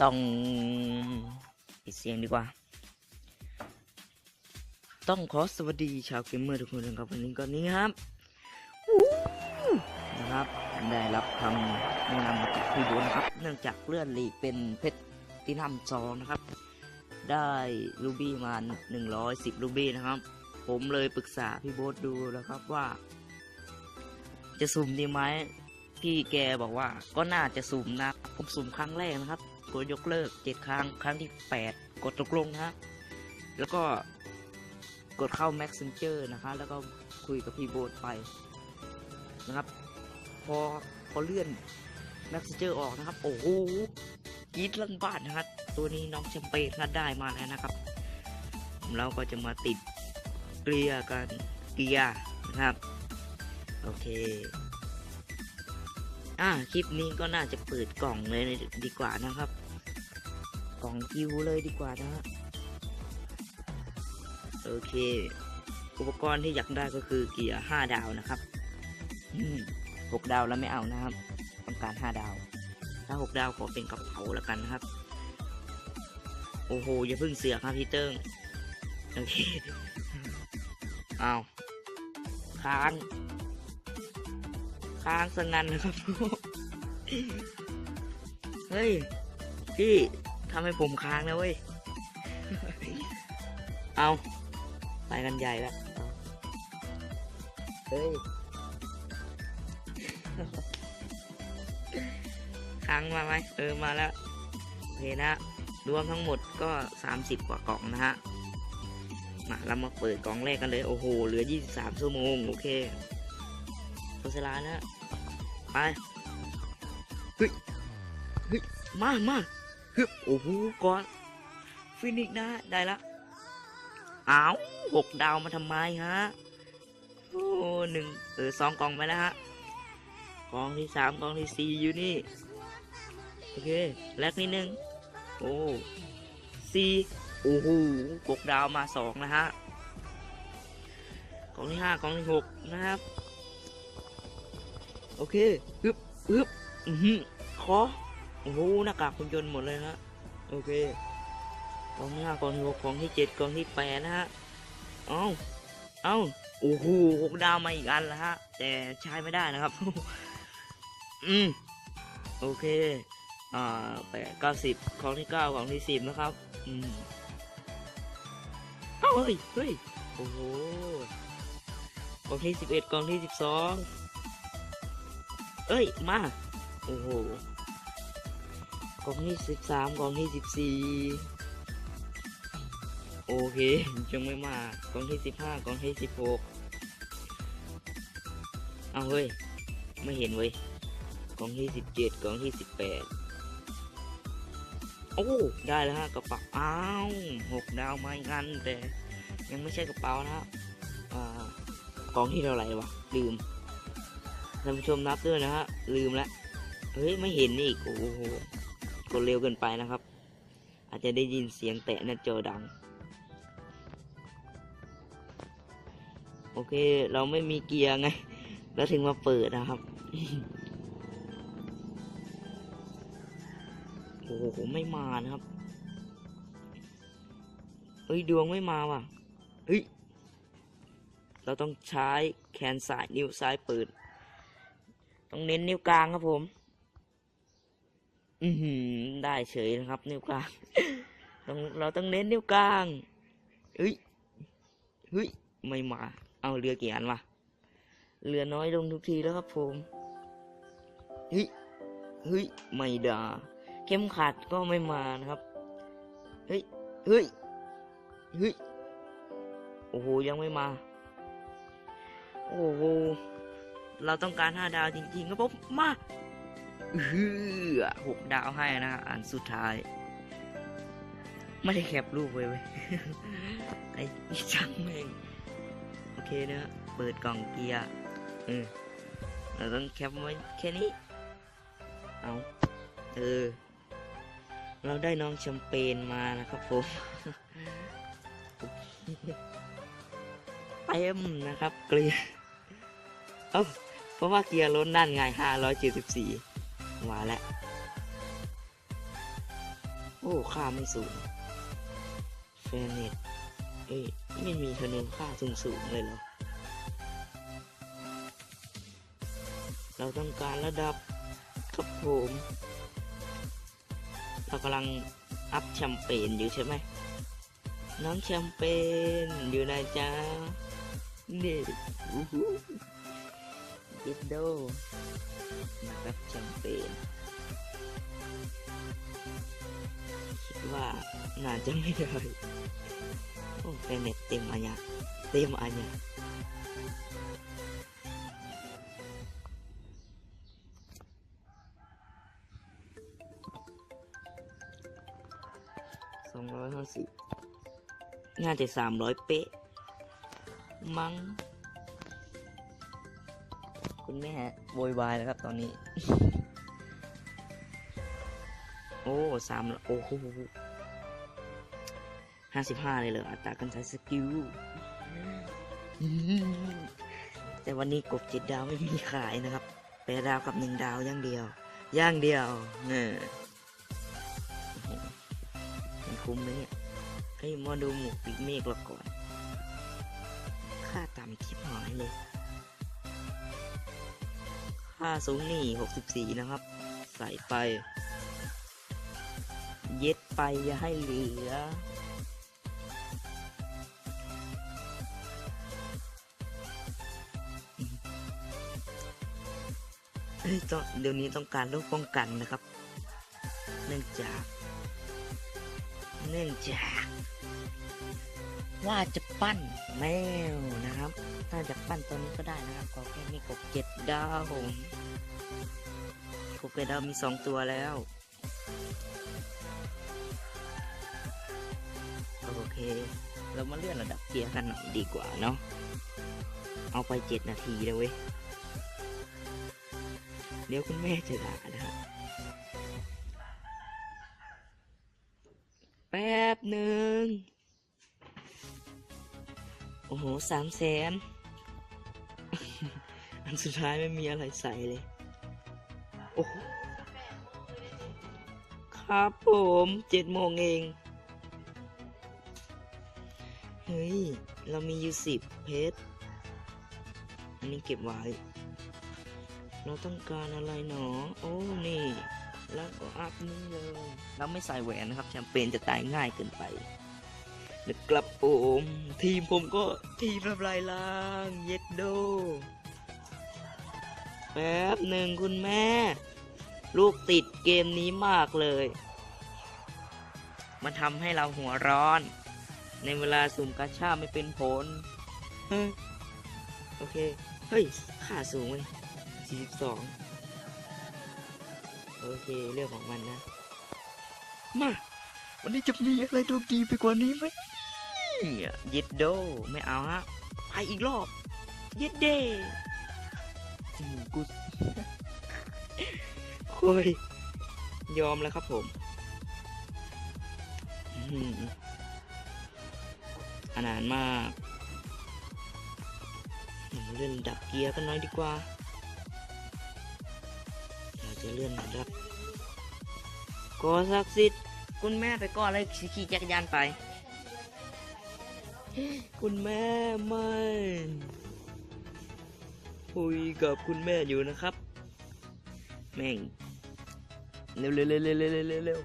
ต้องปิดเสียงดีกว่า ต้องขอสวัสดีชาวเกมเมอร์ทุกคนนะครับวันนี้ก็นี้ครับนะครับ ได้รับคำแนะนำมาจากพี่บุญนะครับ เนื่องจากเลื่อนลีกเป็นเพชรตินัมซองนะครับ ได้รูบี้มา 110 รูบี้นะครับ ผมเลยปรึกษาพี่โบ๊ทดูแล้วครับว่า จะสุ่มดีไหมพี่แกบอกว่าก็น่าจะสุ่มนะ ผมสุ่มครั้งแรกนะครับ กดยกเลิกเจ็ดครั้งครั้งที่แปดกดตกลงนะฮะแล้วก็กดเข้า Messenger นะคะ แล้วก็คุยกับพี่โบ๊ทไปนะครับ พอพอเลื่อน Messenger ออกนะครับ โอ้โหกีดลันบ้านนะครับ ตัวนี้น้องแชมเปญก็ได้มาแล้วนะครับ เราก็จะมาติดเกลียร์กันเกลียร์นะครับ โอเค อ่าคลิปนี้ก็น่าจะเปิดกล่องเลยดีกว่านะครับ กล่องกิวเลยดีกว่านะฮะโอเค อุปกรณ์ที่อยากได้ก็คือเกียร์ห้าดาวนะครับหกดาวแล้วไม่เอานะครับ ต้องการห้าดาว ถ้าหกดาวขอเป็นกระเป๋าแล้วกันนะครับ โอ้โห อย่าเพิ่งเสือกครับพี่เติ้งโอเคเอาค้าง ค้างสงันนะครับ เฮ้ย พี่ ทำให้ผมค้างนะเว้ย เอาไปกันใหญ่แล้วเอาเฮ้ย ค้างมาไหมเออ มาแล้วโอเคนะ รวมทั้งหมดก็ 30 กว่ากล่องนะฮะ มาเรามาเปิดกล่องแรกกันเลย โอ้โห เหลือ 23 ชั่วโมง โอเคโฆษณานะไป เฮ้ย เฮ้ย มามา ฮึบโอ้โหก่อน ฟินิกนะ ได้ละอ้าวหกดาวมาทำไมฮะ โอ้หนึ่งเออสองกล่องไปแล้วฮะกล่องที่สามกล่องที่สี่อยู่นี่ โอเค แลกนิดนึง โอ้สี่โอ้โหหกดาวมาสองนะฮะ กล่องที่ห้ากล่องที่หกนะครับ โอเคฮึบฮึบอือขอ โอ้โหหน้ากากคุณยนต์หมดเลยนะโอเคกองห้ากองที่หกกองที่เจ็ดกองที่แปดนะฮะเอ้าเอ้าโอ้โหหกดาวมาอีกอันล้วฮะ แต่ใช้ไม่ได้นะครับ อืมโอเค อ่าแปดเก้าสิบกองที่เก้ากองที่สิบนะครับ อืมเอ้าเฮ้ยเฮ้ยโอ้โหกองที่สิบเอ็ดกองที่สิบสองเอ้ยมา โอ้โห กล่องที่สิบสามกล่องที่สิบสี่โอเคยังไม่มากล่องที่สิบห้ากล่องที่สิบหกเอาเฮ้ย ไม่เห็นเว้ยกล่องที่สิบเจ็ดกล่องที่สิบแปดโอ้ได้แล้วฮะกระเป๋าอ้าวหกดาวไมาอีกอันแต่ยังไม่ใช่กระเป๋านะฮะอ่ากล่องที่เท่าไหร่วะลืมท่านผู้ชมนับด้วยนะฮะลืมแล้วเฮ้ยไม่เห็นอีกโอ้โห กดเร็วเกินไปนะครับ อาจจะได้ยินเสียงแตะหน้าจอดัง โอเคเราไม่มีเกียร์ไง แล้วถึงมาเปิดนะครับ โอ้โหไม่มานะครับเฮ้ยดวงไม่มาว่ะเฮ้ยเราต้องใช้แขนซ้ายนิ้วซ้ายเปิด ต้องเน้นนิ้วกลางครับผม อือได้เฉยนะครับ นิ้วกลางต้องเราต้องเน้นนิ้วกลางเฮ้ยเฮ้ยไม่มา เอาเรือกี่อันวะเรือน้อยลงทุกทีแล้วครับผมเฮ้ยเฮ้ยไม่ด่าเข้มขัดก็ไม่มานะครับเฮ้ยเฮ้ยเฮ้ยโอ้โหยังไม่มาโอ้โหเราต้องการห้าดาวจริงๆครับผมมา ฮือหกดาวให้นะอันสุดท้าย ไม่ได้แคปรูปไว้เว้ยไอ้จังแม่งโอเคนะฮะเปิดกล่องเกียร์เออเราต้องแคปไว้แค่นี้ เอาเออ เราได้น้องแชมเปญมานะครับผมเต็มนะครับ เกลียร์เอ้าเพราะว่าเกียร์ล้นนั่นไงห้าร้อยเจ็ดสิบสี่ มาแล้ว โอ้ค่าไม่สูงแฟนเน็ตเอ้ยไม่มีธนูค่าสูงสูงๆเลยเหรอ เราต้องการระดับครับผมเรากำลังอัพแชมเปญอยู่ใช่ไหม น้องแชมเปญอยู่ไหนจ๊ะนี่ อู้หูยิดโดนะครับแชมเปญคิดว่าน่าจะไม่ได้โอ้แฟนเน็ตเต็มอันยะเต็มอันยะสองร้อยห้าสิบน่าจะสามร้อยเป๊ะมั้ง คุณแม่โวยวายแล้วครับ ตอนนี้ โอ้สามโอ้โหห้าสิบห้าเลยเหรออัตราการใช้สกิล แต่วันนี้กบเจ็ดดาวไม่มีขายนะครับแปดดาวกับหนึ่งดาวย่างเดียว ย่างเดียวเนี่ยมันคุ้มไหมเนี่ยเฮ้มาดูหมูปีกเมฆเราก่อน ค่าต่ำชิบหายเลย ค่าสูงนี่หกสิบสี่นะครับ ใส่ไป เย็ดไปอย่าให้เหลือเอ้ยตองเดี๋ยวนี้ต้องการลูกป้องกันนะครับ เนื่องจาก เนื่องจาก ว่าจะปั้นแมวนะครับถ้าจะปั้นตัวนี้ก็ได้นะครับขอแค่มีกบเจ็ดดาวผมกบเจ็ดดาวมีสองตัวแล้วโอเค เรามาเลื่อนระดับเกียร์กันหน่อยดีกว่าเนาะเอาไปเจ็ดนาทีเลยเว้ยเดี๋ยวคุณแม่จะด่านะ อ้โหสามแสน อันสุดท้ายไม่มีอะไรใส่เลย โอ้โห ครับผมเจ็ดโมงเอง เฮ้ย เรามีอยู่สิบเพชร อันนี้เก็บไว้ เราต้องการอะไรหนอ โอ้ นี่ แล้วก็อัพนี่เลย เราไม่ใส่แหวนนะครับแชมเปญจะตายง่ายเกินไป เดี๋ยวกลับผมทีมผมก็ทีมทำลายล้างเย็ดโดแป๊บหนึ่งคุณแม่ ลูกติดเกมนี้มากเลย มันทำให้เราหัวร้อน ในเวลาสุ่มกาชาไม่เป็นผลโอเค เฮ้ยค่าสูงเว้ย42โอเค เรื่องของมันนะ มา วันนี้จะมีอะไรดูดีไปกว่านี้ไหม ยเย็ดโด ไม่เอาฮะ ไปอีกรอบย็ดเดอืมกูโอ้ย ยอมแล้วครับผมอืมอานานมาก เลื่อนดับเกียร์กันหน่อยดีกว่า เราจะเลื่อนดับกอศักสิทธิ์คุณแม่ไปก่อนเลยขี่จักรยานไป คุณแม่ไม่คุยกับคุณแม่อยู่นะครับ แม่ง เร็วเร็วเร็วเร็วเร็ว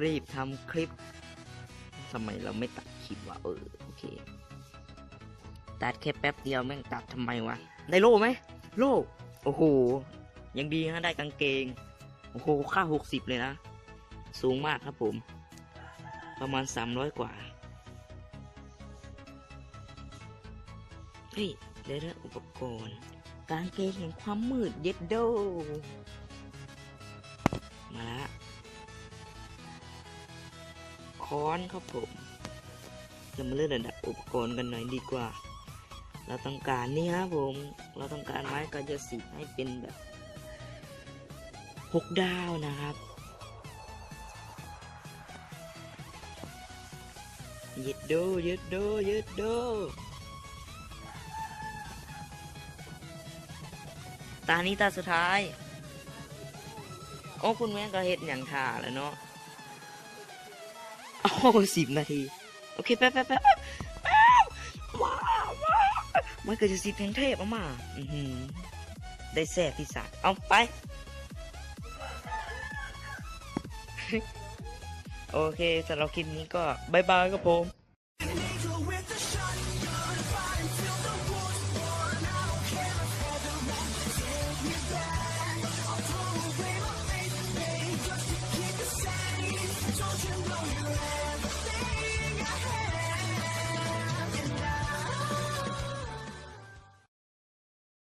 รีบทำคลิปสมัยเราไม่ตัดคลิปว่ะเออโอเคตัดแค่แป๊บเดียวแม่งตัดทำไมวะได้โล่ไหมโล่โอ้โหยังดีฮะได้กางเกงโอ้โหค่าหกสิบเลยนะ สูงมากครับผม ประมาณสามร้อยกว่า เฮ้ยได้แล้วอุปกรณ์ กางเกงแห่งความมืดเย็ดโด มาละค้อนครับผม เรามาเลื่อนระดับอุปกรณ์กันหน่อยดีกว่า เราต้องการนี่ครับผม เราต้องการไม้กายสิทธิ์ให้เป็นแบบหกดาวนะครับเย็ดโดเย็ดโดเย็ดโด ตานี้ตาสุดท้าย โอ้คุณแม่ก็เฮ็ดอย่างท่าแล้วเนาะโอ้สิบนาที โอเคแป๊บแป๊บแป๊บแป๊บว้าวว้าวมันเกิดจะสิบแห่งเทพออกมาอือได้แซ่บที่สัตว์เอาไป โอเคสำหรับคลิปนี้ก็บายบายครับผม